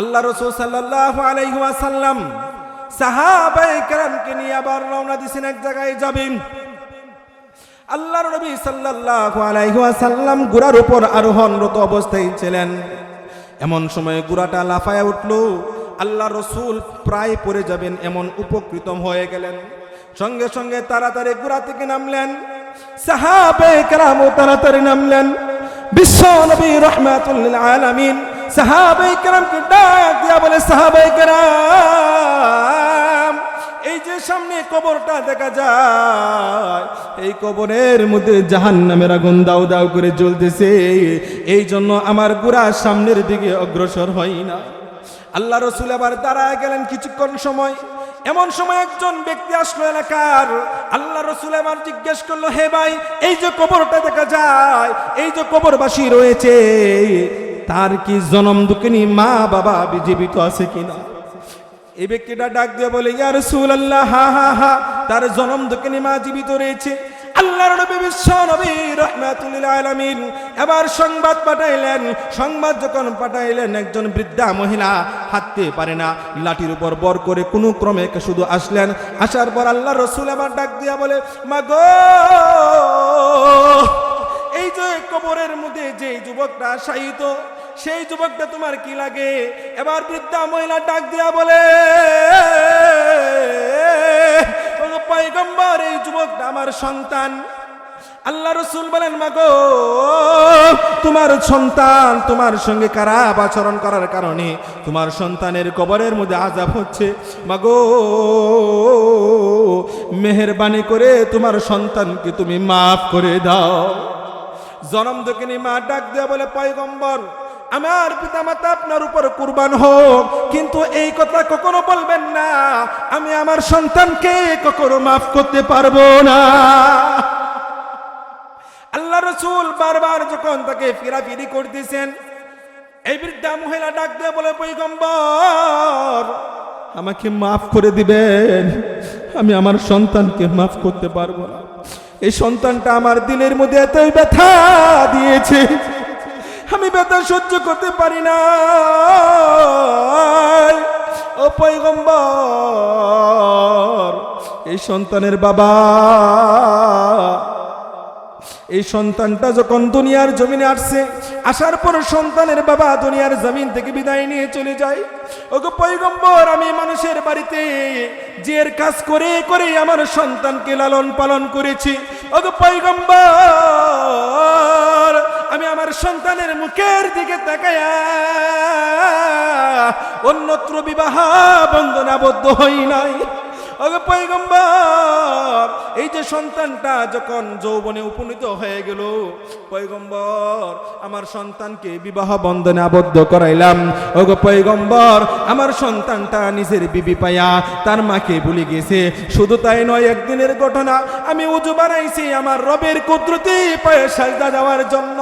আল্লাহ রসুল সাল্লাহ আলাইসাল্লাম সাহাবাই কেরামকে নিয়ে আবার রওনা দিছেন এক জায়গায় যাবেন। আল্লাহর নবী সাল্লাল্লাহু আলাইহি ওয়াসাল্লাম গুরার উপর আরোহণরত অবস্থায় ছিলেন। এমন সময় গুরাটা লাফায়া উঠল। আল্লাহ রসুল প্রায় পড়ে যাবেন এমন উপকৃত হয়ে গেলেন। সঙ্গে সঙ্গে তাড়াতাড়ি গুড়া থেকে নামলেন। সাহাবে কেরামও তাড়াতাড়ি নামলেন। বিশ্ব নবী রহমাতুল্লিল আলামিন সাহাবে কেরামকে ডাক দিয়া বলে সাহাবে কেরাম, এই যে সামনে কবরটা দেখা যায়, এই কবরের মধ্যে জাহান নামের আগুন দাউ দাউ করে জ্বলতেছে। এই জন্য আমার গুড়া সামনের দিকে অগ্রসর হয় না। আল্লাহ রসুল আবার দাঁড়ায় গেলেন কিছুক্ষণ সময়। এমন সময় একজন ব্যক্তি আসলো এলাকার। আল্লাহ রসুল আবার জিজ্ঞেস করল, হে ভাই, এই যে কবরটা দেখা যায়, এই যে কবরবাসী রয়েছে তার কি জনম দুঃখিনী মা বাবা জীবিত আছে কিনা? এই ব্যক্তিটা ডাক দিয়ে বলে, ইয়া আল্লাহ হা হা হা, তার জনম দক্ষিণী মা জীবিত রয়েছে। আল্লাহর নবী এবার সংবাদ পাঠাইলেন। সংবাদ যখন পাঠাইলেন, একজন বৃদ্ধা মহিলা পারে না। লাঠির উপর বর করে কোনো ক্রমে শুধু আসলেন। আসার পর আল্লাহ রসুল আবার ডাক বলে, মা গো এই যে কবরের মধ্যে যে যুবকটা শায়িত সেই যুবকটা তোমার কি লাগে? এবার বৃদ্ধা মহিলা ডাক দিয়া বলে পয়গম্বর, এই যুবকটা আমার সন্তান। আল্লাহ রসুল বলেন, মাগো, তোমার সন্তান তোমার সঙ্গে খারাপ আচরণ করার কারণে তোমার সন্তানের কবরের মধ্যে আজাব হচ্ছে? মাগো, মেহরবানি করে তোমার সন্তানকে তুমি মাফ করে দাও। জনম দক্ষিণী মা ডাক দেওয়া বলে, পয়গম্বর, আমার পিতামাতা আপনার উপর কুরবান হোক, কিন্তু এই কথা কখনো বলবেন না। আমি আমার সন্তানকে কখনো মাফ করতে পারব না। আল্লাহ রসুল বারবার যখন তাকে ফিরাফিরি করতেছেন, এই বৃদ্ধা মহিলা ডাক দিয়ে বলে পৈগম্বর আমাকে মাফ করে দিবেন। আমি আমার সন্তানকে মাফ করতে পারব না। এই সন্তানটা আমার দিলের মধ্যে এতই ব্যথা দিয়েছে। আমি ব্যথা সহ্য করতে পারি না। ও পৈগম্বর এই সন্তানের বাবা এই সন্তানটা যখন দুনিয়ার জমিনে আসছে, আসার পর সন্তানের বাবা দুনিয়ার জমিন থেকে বিদায় নিয়ে চলে যায়। ওগো পৈগম্বর আমি মানুষের বাড়িতে জের কাজ করে করে আমার সন্তানকে লালন পালন করেছি। ওগো পৈগম্বর আমি আমার সন্তানের মুখের দিকে তাকায়া অন্যত্র বিবাহ বন্ধনাবদ্ধ হই নাই। পৈগম্বর এই যে সন্তানটা যখন যৌবনে উপনীত হয়ে গেল পৈগম্বর আমার সন্তানকে বিবাহ বন্ধনে আবদ্ধ করাইলাম। ওগো পৈগম্বর আমার সন্তানটা নিজের বিবি পায়া তার মাকে ভুলে গেছে। শুধু তাই নয়, একদিনের ঘটনা, আমি উজু বানাইছি আমার রবের কুদরতি পায়ে সাজদা দেওয়ার জন্য।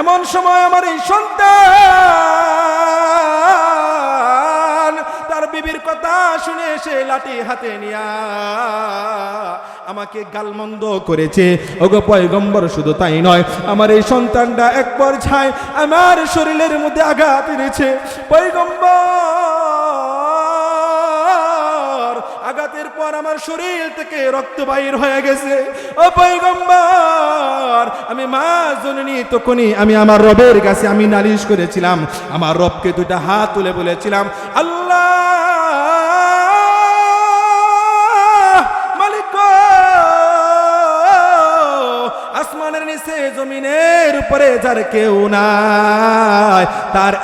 এমন সময় আমার এই সন্তান কথা শুনে সে লাঠি হাতে নিয়া আমাকে গালমন্দ করেছে। ওগো পয়গম্বর, শুধু তাই নয়, আমার এই সন্তানটা এক পর্যায়ে আমার শরীরের মধ্যে আঘাত এনেছে। পয়গম্বর, আঘাতের পর আমার শরীর থেকে রক্ত বাহির হয়ে গেছে। ও পয়গম্বর, আমি মা জননী তখনই আমি আমার রবের কাছে আমি নালিশ করেছিলাম। আমার রবকে দুটা হাত তুলে বলেছিলাম, আল্লাহ জমিনের উপরে যার কেউ নাই, তার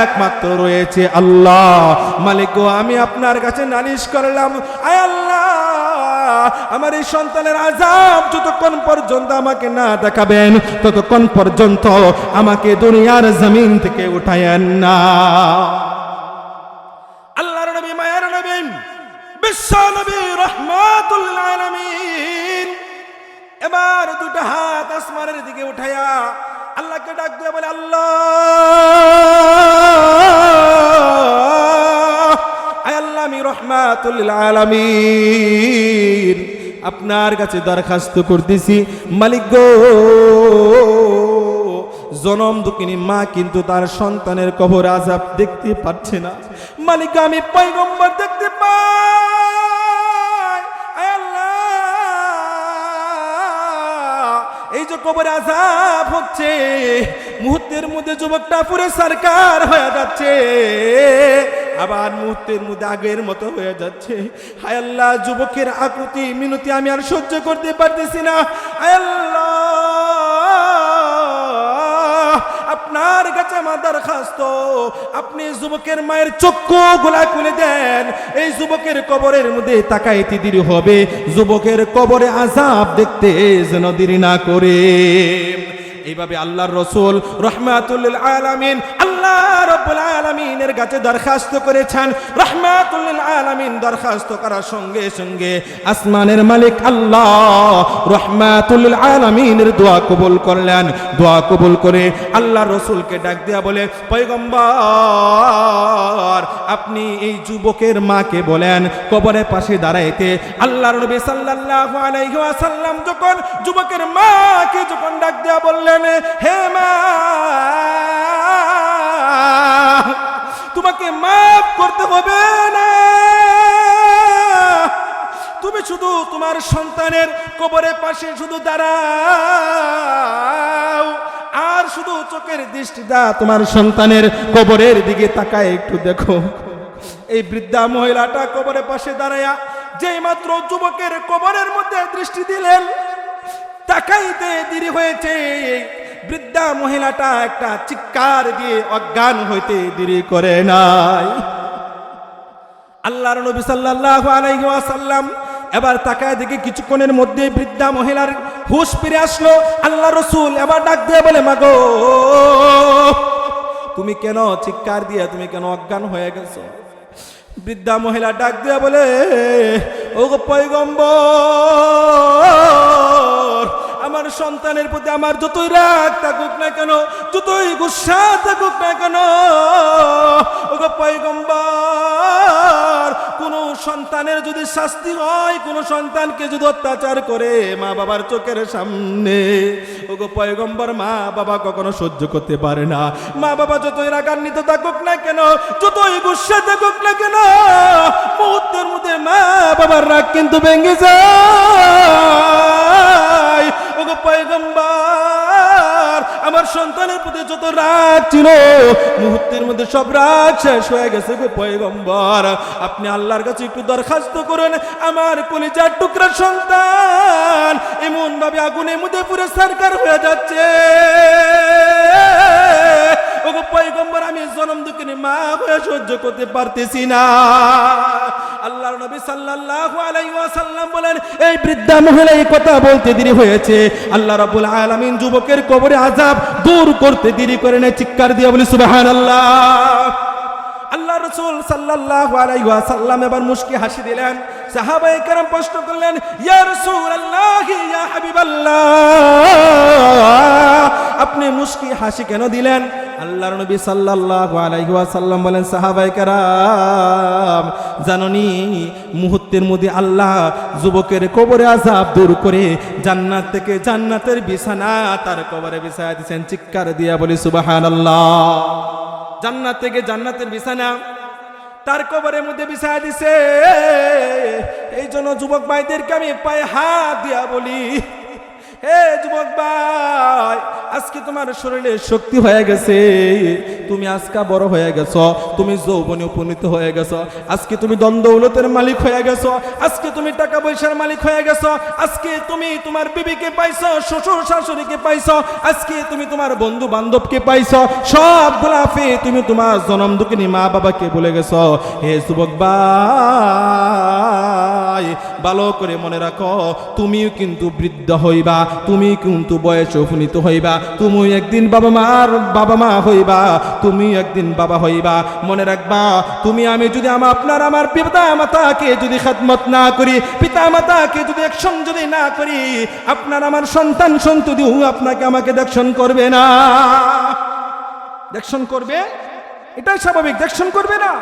একমাত্র রয়েছে আল্লাহ। মালিক আমি আপনার কাছে নালিশ করলাম, আয় আল্লাহ, আমার এই সন্তানের আজাব যতক্ষণ পর্যন্ত আমাকে না দেখাবেন, ততক্ষণ পর্যন্ত আমাকে দুনিয়ার জমিন থেকে উঠায়েন না। এবার দুটা হাত আসমানের দিকে উঠাইয়া আল্লাহকে ডাক দিয়ে বলে, আল্লাহ আল্লাহ আমি রহমাতুল আলামিন, আপনার কাছে দরখাস্ত করতেছি। মালিক গো, জনম দুঃখিনী মা কিন্তু তার সন্তানের কবর আজাব দেখতে পাচ্ছে না। মালিক আমি পয়গম্বর দেখতে কবরে আজাব হচ্ছে। মুহূর্তের মধ্যে যুবকটা পুরে সরকার হয়ে যাচ্ছে। আবার মুহূর্তের মধ্যে আগের মতো হয়ে যাচ্ছে। হায় আল্লাহ, যুবকের আকুতি, মিনতি আমি আর সহ্য করতে পারতেছি না। হায় আল্লাহ আপনার কাছে আমার দরখাস্ত। আপনি যুবকের মায়ের চক্ষু গোলা খুলে দেন। এই যুবকের কবরের মধ্যে তাকাইতে দেরি হবে। যুবকের কবরে আজাব দেখতে যেন দেরি না করে। এইভাবে আল্লাহর রসুল রহমাতুল্লিল আলামিন আল্লাহ রব্বুল আলামিনের কাছে দরখাস্ত করেছেন রহমাতুল্লিল আলামিন দরখাস্ত করার সঙ্গে সঙ্গে আসমানের মালিক আল্লাহ রহমাতুল্লিল আলামিনের দোয়া কবুল করলেন। দোয়া কবুল করে আল্লাহ রসুলকে ডাক দেয়া বলে, পয়গম্বর, আপনি এই যুবকের মাকে বলেন, কবরের পাশে দাঁড়াইতে আল্লাহর নবী সাল্লাল্লাহু আলাইহি ওয়াসাল্লাম যখন যুবকের মাকে যখন ডাক দেয়া বললেন, হে মা তোমাকে মাফ করতে হবে না। তুমি শুধু তোমার সন্তানের কবরের পাশে শুধু দাঁড়াও, আর শুধু চোখের দৃষ্টিটা তোমার সন্তানের কবরের দিকে তাকায় একটু দেখো। এই বৃদ্ধা মহিলাটা কবরের পাশে দাঁড়ায়া যেই মাত্র যুবকের কবরের মধ্যে দৃষ্টি দিলেন, তাকাইতে দেরি হয়েছে। বৃদ্ধা মহিলাটা একটা চিৎকার দিয়ে অজ্ঞান হইতে দেরি করে নাই। আল্লাহর নবী সাল্লাল্লাহু আলাইহি ওয়াসাল্লাম এবার তাকায় দেখে কিছুক্ষণের মধ্যে বৃদ্ধা মহিলার হুশ ফিরে আসলো। আল্লাহ রসুল এবার ডাক দিয়ে বলে, মাগো, তুমি কেন চিৎকার দিয়ে, তুমি কেন অজ্ঞান হয়ে গেছো? বৃদ্ধা মহিলা ডাক দিয়ে বলে ও গো পয়গম্বর আমার সন্তানের প্রতি আমার যতই রাগ থাকুক না কেন, যতই গুসা থাকুক না কেন ও পয়গম্বর, কোন সন্তানের যদি শাস্তি হয়, কোন সন্তানকে যদি অত্যাচার করে মা বাবার চোখের সামনে ও গো পয়গম্বর, মা বাবা কখনো সহ্য করতে পারে না। মা বাবা যতই রাগান্বিত থাকুক না কেন, যতই গুসা থাকুক না কেন, মুহূর্তের মধ্যে মা বাবার রাগ কিন্তু ভেঙে যায়। আমার সন্তানের প্রতি যত রাগ ছিল, মুহূর্তের মধ্যে সব রাগ শেষ হয়ে গেছে গো পয়গম্বর। আপনি আল্লাহর কাছে একটু দরখাস্ত করুন, আমার কলিজার টুকরা সন্তান এমন ভাবে আগুনের মধ্যে পুরো সরকার হয়ে যাচ্ছে। ওগো পয়গম্বর, আমি জনম দুঃখিনী মা হয়ে সহ্য করতে পারতেছি না। আল্লাহর নবী সাল্লাল্লাহু আলাইহি ওয়াসাল্লাম বলেন, এই বৃদ্ধা মহিলা এই কথা বলতে দেরি হয়েছে। আল্লাহ রাব্বুল আলামিন যুবকের কবরে আযাব দূর করতে দেরি করে না চিৎকার দিয়ে বলি, সুবহানাল্লাহ। আল্লাহ রসুল সাল্লাল্লাহু আলাইহি ওয়াসাল্লাম এবার মুশকি হাসি দিলেন। সাহাবায়ে কেরাম প্রশ্ন করলেন, ইয়া রাসূলুল্লাহ, ইয়া হাবিবাল্লাহ। আপনি মুশকি হাসি কেন দিলেন? আল্লাহর নবী সাল্লাল্লাহু আলাইহি ওয়াসাল্লাম বলেন, সাহাবায়ে কেরাম, জাননি মুহূর্তের মধ্যে আল্লাহ যুবকের কবরে আযাব দূর করে জান্নাত থেকে জান্নাতের বিছানা তার কবরে বিছায়া দিয়েছেন। চিৎকার দিয়া বলি, সুবহানাল্লাহ। জান্নাত থেকে জান্নাতের বিছানা তার কবরের মধ্যে বিছায়া দিছে। এই জন্য যুবক ভাইদেরকে আমি পায়ে হাত দিয়া বলি হে যুবক ভাই, আজকে তোমার শরীরে শক্তি হয়ে গেছে। তুমি আজকে বড় হয়ে গেছো, তুমি যৌবনে উপনীত হয়ে গেছো। আজকে তুমি দ্বন্দ্বৌলতের মালিক হয়ে গেছো, আজকে তুমি টাকা পয়সার মালিক হয়ে গেছো। আজকে তুমি তোমার বিবিকে পাইছো, শ্বশুর শাশুড়িকে পাইছো, আজকে তুমি তোমার বন্ধু বান্ধবকে পাইছো সব গোলাফে তুমি তোমার জনম দুঃখিনী মা বাবাকে বলে গেছো। হে যুবক ভাই, ভালো করে মনে রাখো, তুমিও কিন্তু বৃদ্ধ হইবা তুমি কিন্তু বয়সে উপনীত হইবা তুমি একদিন বাবা মার বাবা মা হইবা তুমি একদিন বাবা হইবা। মনে রাখবা, তুমি আমি যদি আমার আপনার আমার পিতা মাতাকে যদি খেদমত না করি পিতা মাতাকে যদি একশন যদি না করি, আপনার আমার সন্তান সন্ততিও আপনাকে আমাকে দেখশন করবে না। দেখশন করবে? এটাই স্বাভাবিক, দেখশন করবে না।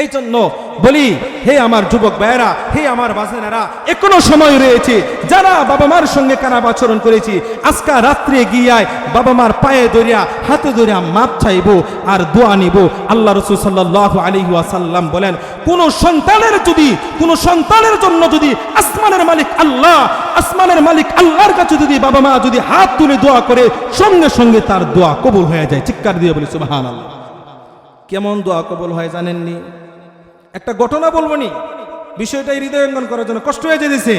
এই জন্য বলি, হে আমার যুবক ভাইয়েরা, হে আমার বাজেনারা এখনও সময় রয়েছে। যারা বাবা মার সঙ্গে খারাপ আচরণ করেছি, আজকা রাত্রে গিয়ায় বাবা মার পায়ে ধরিয়া, হাতে ধরিয়া মাপ চাইব আর দোয়া নিব। আল্লাহ রসুল সাল্লাহ আলী ওয়াসাল্লাম বলেন, কোন সন্তানের যদি, কোন সন্তানের জন্য যদি আসমানের মালিক আল্লাহ, আসমানের মালিক আল্লাহর কাছে যদি বাবা মা যদি হাত তুলে দোয়া করে, সঙ্গে সঙ্গে তার দোয়া কবুল হয়ে যায়। চিৎকার দিয়ে বলি সুবাহান আল্লাহ কেমন দোয়া কবুল হয় জানেননি? একটা ঘটনা বলব নি। বিষয়টা হৃদয়ঙ্গন করার জন্য কষ্ট হয়ে যেতেছে।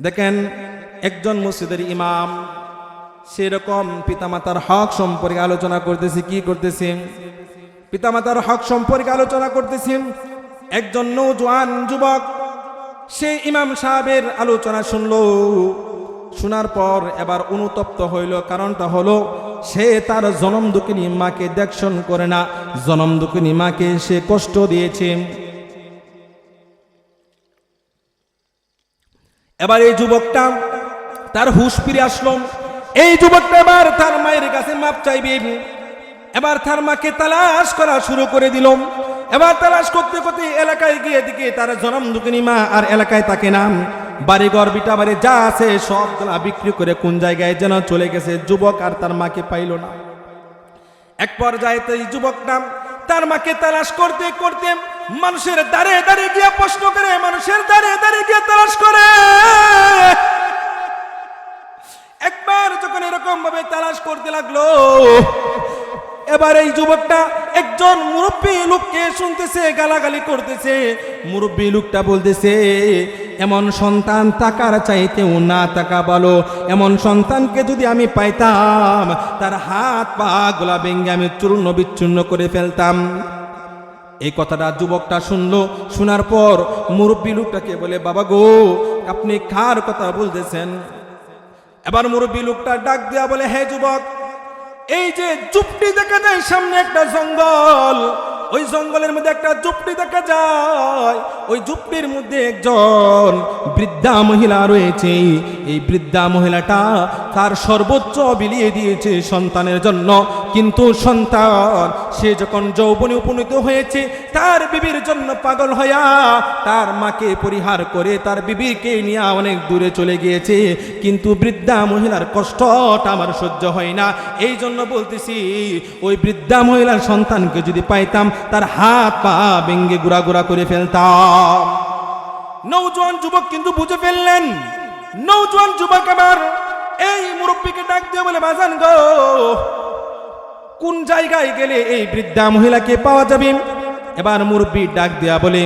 দেখেন, একজন মসজিদের ইমাম, সেরকম পিতামাতার হক সম্পর্কে আলোচনা করতেছে, কি করতেছে? পিতামাতার হক সম্পর্কে আলোচনা করতেছেন একজন নৌজওয়ান যুবক, সে ইমাম সাহেবের আলোচনা শুনল। শোনার পর এবার অনুতপ্ত হইল, কারণটা হলো সে তার জনম দুঃখিনী মাকে দেখশন করে না। জনম দুঃখিনী মাকে সে কষ্ট দিয়েছে। এবার এই যুবকটা তার হুশ ফিরে আসলো। এই যুবকটা এবার তার মায়ের কাছে মাপ চাইবে। এবার তার মাকে তালাশ করা শুরু করে দিল। এবার তালাশ করতে করতে এলাকায় গিয়ে দিকে তার জনম দুঃখিনী মা আর এলাকায় তাকে নাম বাড়িঘর বিটা বাড়ি যা আছে সবগুলা বিক্রি করে কোন জায়গায় যেন চলে গেছে, যুবক আর তার মাকে পাইল না। এক পর্যায়ে এই যুবক নাম, তার মাকে তালাশ করতে করতে মানুষের দাঁড়ে দাঁড়িয়ে গিয়ে প্রশ্ন করে, মানুষের দাঁড়ে দাঁড়িয়ে গিয়ে তালাশ করে। একবার যখন এরকম ভাবে তালাশ করতে লাগল, এবার এই যুবকটা একজন মুরব্বী লোককে শুনতেছে, গালাগালি করতেছে। মুরব্বী লোকটা বলতেছে, এমন সন্তান টাকার চাইতেও না টাকা বলো এমন সন্তানকে যদি আমি পাইতাম, তার হাত পা গোলা ভেঙ্গে আমি চূর্ণ বিচ্ছুন্ন করে ফেলতাম। এই কথাটা যুবকটা শুনলো। শোনার পর মুরব্বী লোকটাকে বলে, বাবা গো, আপনি কার কথা বলতেছেন? এবার মুরব্বী লোকটা ডাক দেয়া বলে, হে যুবক এই যে চুপটি দেখা যায় সামনে একটা জঙ্গল। ওই জঙ্গলের মধ্যে একটা জুপটি দেখা যায়। ওই জুপটির মধ্যে একজন বৃদ্ধা মহিলা রয়েছে। এই বৃদ্ধা মহিলাটা তার সর্বোচ্চ বিলিয়ে দিয়েছে সন্তানের জন্য। কিন্তু সন্তান, সে যখন যৌবনে উপনীত হয়েছে, তার বিবির জন্য পাগল হইয়া তার মাকে পরিহার করে তার বিবিকে নিয়ে অনেক দূরে চলে গিয়েছে। কিন্তু বৃদ্ধা মহিলার কষ্টটা আমার সহ্য হয় না। এই জন্য বলতেছি, ওই বৃদ্ধা মহিলার সন্তানকে যদি পাইতাম তার হাত পা ভেঙ্গে গুড়া গুড়া করে ফেলতাম। নৌজওয়ান যুবক কিন্তু বুঝে ফেললেন। নৌজওয়ান যুবক আবার এই মুরব্বীকে ডাক দিয়ে বলে, বাজান গো, কোন জায়গায় গেলে এই বৃদ্ধা মহিলাকে পাওয়া যাবে? এবার মুরব্বী ডাক দেয়া বলে,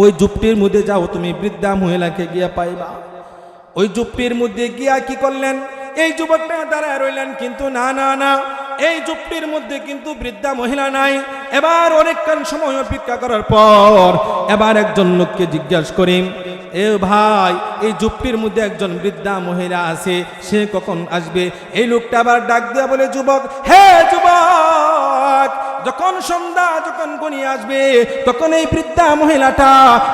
ওই জুপটির মধ্যে যাও, তুমি বৃদ্ধা মহিলাকে গিয়া পাইবা। ওই জুপটির মধ্যে গিয়া কি করলেন? এই যুবকটা দাঁড়ায় রইলেন, কিন্তু না না না। এই ঝুপড়ির মধ্যে কিন্তু বৃদ্ধা মহিলা নাই। এবার অনেকক্ষণ সময় অপেক্ষা করার পর এবার একজন লোককে জিজ্ঞাসা করি, এ ভাই, এই জুপটির মধ্যে একজন বৃদ্ধা মহিলা আছে, সে কখন আসবে? এই লোকটা আবার ডাক দেওয়া বলে, যুবক, হে যুবক যখন সন্ধ্যা যখন গনি আসবে, তখন এই বৃদ্ধা মহিলাটা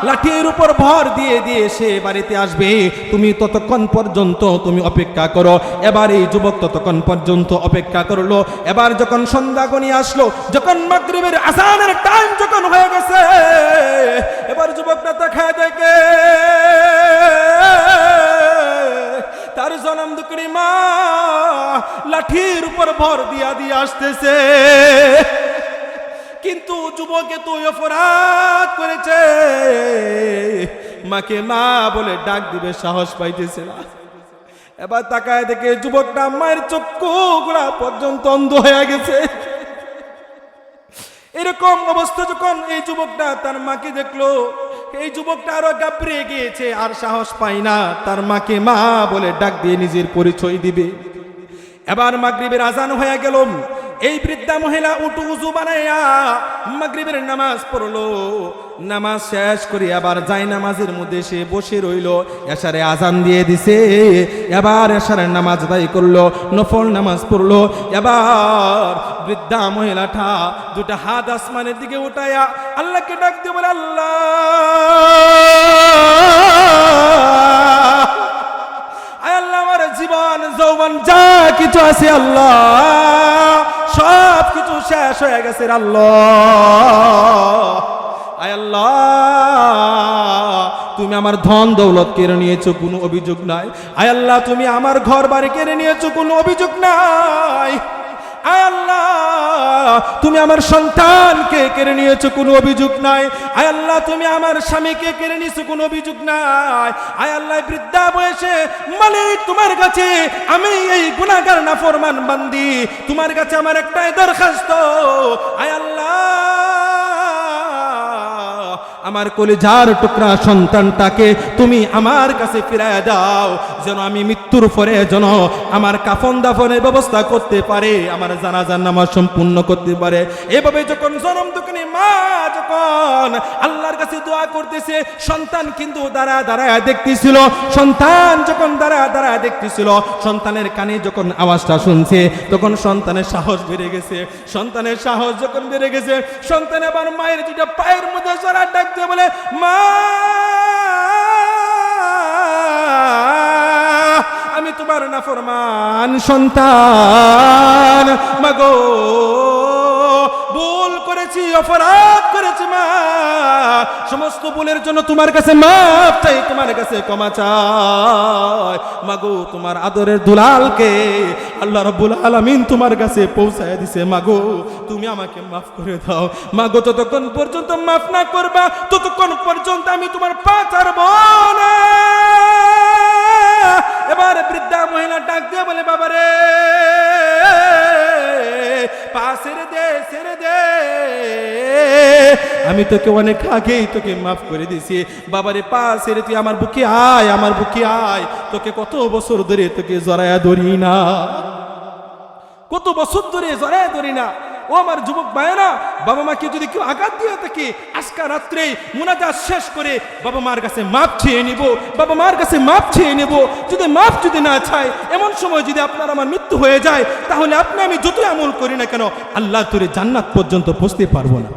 লাঠির উপর ভর দিয়ে দিয়ে সে বাড়িতে আসবে। তুমি ততক্ষণ পর্যন্ত তুমি অপেক্ষা করো। এবার এই যুবক ততক্ষণ পর্যন্ত অপেক্ষা করল। এবার যখন সন্ধ্যা গনি আসলো, যখন মাগরিবের আসানের টাইম যখন হয়ে গেছে, এবার যুবকটা দেখা দেখে, তার জনম দুকরি মা লাঠির উপর ভর দিয়া দিয়ে আসতেছে। কিন্তু যুবকে তো অপরাধ করেছে। মাকে মা বলে ডাক দিবে, সাহস পাইতেছে না। এবার তাকায় দেখে যুবকটা মায়ের চক্ষু গুলা পর্যন্ত অন্ধ হয়ে গেছে। এরকম অবস্থা যখন এই যুবকটা তার মাকে দেখল, এই যুবকটা আরও গাবড়ে গিয়েছে, আর সাহস পায় না। তার মাকে মা বলে ডাক দিয়ে নিজের পরিচয় দিবে। এবার মাগরিবের আজান হয়ে গেল। এই বৃদ্ধা মহিলা উটু উজু বানাইয়া মাগরিবের নামাজ পড়ল। নামাজ শেষ করে, আবার যাই নামাজের মধ্যে সে বসে রইল। এসারে আজান দিয়ে দিছে। এবার এসারের নামাজ আদায় করল, নফল নামাজ পড়ল। এবার বৃদ্ধা মহিলাটা দুটা হাত আসমানের দিকে উঠাইয়া আল্লাহকে ডাক দিয়ে বলে, আল্লাহ! আল্লাহ, আমার জীবন, যৌবন, যা কিছু আছে আল্লাহ। সব কিছু শেষ হয়ে গেছে তুমি আমার ধন দৌলত কেড়ে নিয়েছো, কোনো অভিযোগ নাই। আয় আল্লাহ, তুমি আমার ঘর বাড়ি কেড়ে নিয়েছো, কোনো অভিযোগ নাই। আল্লাহ, তুমি আমার সন্তানকে কেড়ে নিয়েছো, কোনো অভিযোগ নাই। আয় আল্লাহ, তুমি আমার স্বামীকে কেড়ে নিয়েছো, কোনো অভিযোগ নাই। আয় আল্লাহ বৃদ্ধা বয়সে মানে তোমার কাছে, আমি এই গুণাগার না ফরমান বান্দি। তোমার কাছে আমার একটাই দরখাস্ত। আয় আল্লাহ আমার কলিজার টুকরা সন্তানটাকে তুমি আমার কাছে ফিরায় দাও। যেন আমি মৃত্যুর পরে যেন আমার কাফন দাফনের ব্যবস্থা করতে পারে, আমার জানাজার নামাজ সম্পূর্ণ করতে পারে। এভাবে যখন জনম দোকানে মা যখন আল্লাহর কাছে দোয়া করতেছে, সন্তান কিন্তু দাঁড়া দাঁড়ায় দেখতেছিল। সন্তান যখন দাঁড়া দাঁড়ায় দেখতেছিল, সন্তানের কানে যখন আওয়াজটা শুনছে, তখন সন্তানের সাহস বেড়ে গেছে। সন্তানের সাহস যখন বেড়ে গেছে, সন্তান আবার মায়ের যেটা পায়ের মধ্যে জড়া ডাকতে বলে মা আমি তোমার নাফরমান সন্তান। মাগো ভুল করেছি অপরাধ মা সমস্ত ভুলের জন্য তোমার কাছে মাপ চাই, তোমার কাছে ক্ষমা চাই। মাগো, তোমার আদরের দুলালকে আল্লাহ রাব্বুল আলামিন তোমার কাছে পৌঁছায় দিছে। মাগো, তুমি আমাকে মাফ করে দাও। মাগো, যতক্ষণ পর্যন্ত মাফ না করবা, ততক্ষণ পর্যন্ত আমি তোমার পা না। এবার বৃদ্ধা মহিলা ডাক দিয়ে বলে, বাবা রে, পা ছেড়ে দে ছেড়ে দে। আমি তোকে অনেক আগেই তোকে মাফ করে দিছি বাবারে পা ছেড়ে তুই আমার বুকে আয়, আমার বুকে আয়। তোকে কত বছর ধরে তোকে জড়ায়া ধরি না। কত বছর ধরে জড়ায় ধরি না। ও আমার যুবক ভাইয়েরা বাবা মাকে যদি কেউ আঘাত দিয়ে থাকে, আজকা রাত্রে মুনাজাত শেষ করে বাবা মার কাছে মাপ চেয়ে নিব, বাবা মার কাছে মাপ চেয়ে নেব। যদি মাপ যদি না চায়, এমন সময় যদি আপনার আমার মৃত্যু হয়ে যায়, তাহলে আপনি আমি যতই আমল করি না কেন, আল্লাহ তোরে জান্নাত পর্যন্ত পৌঁছতে পারব না।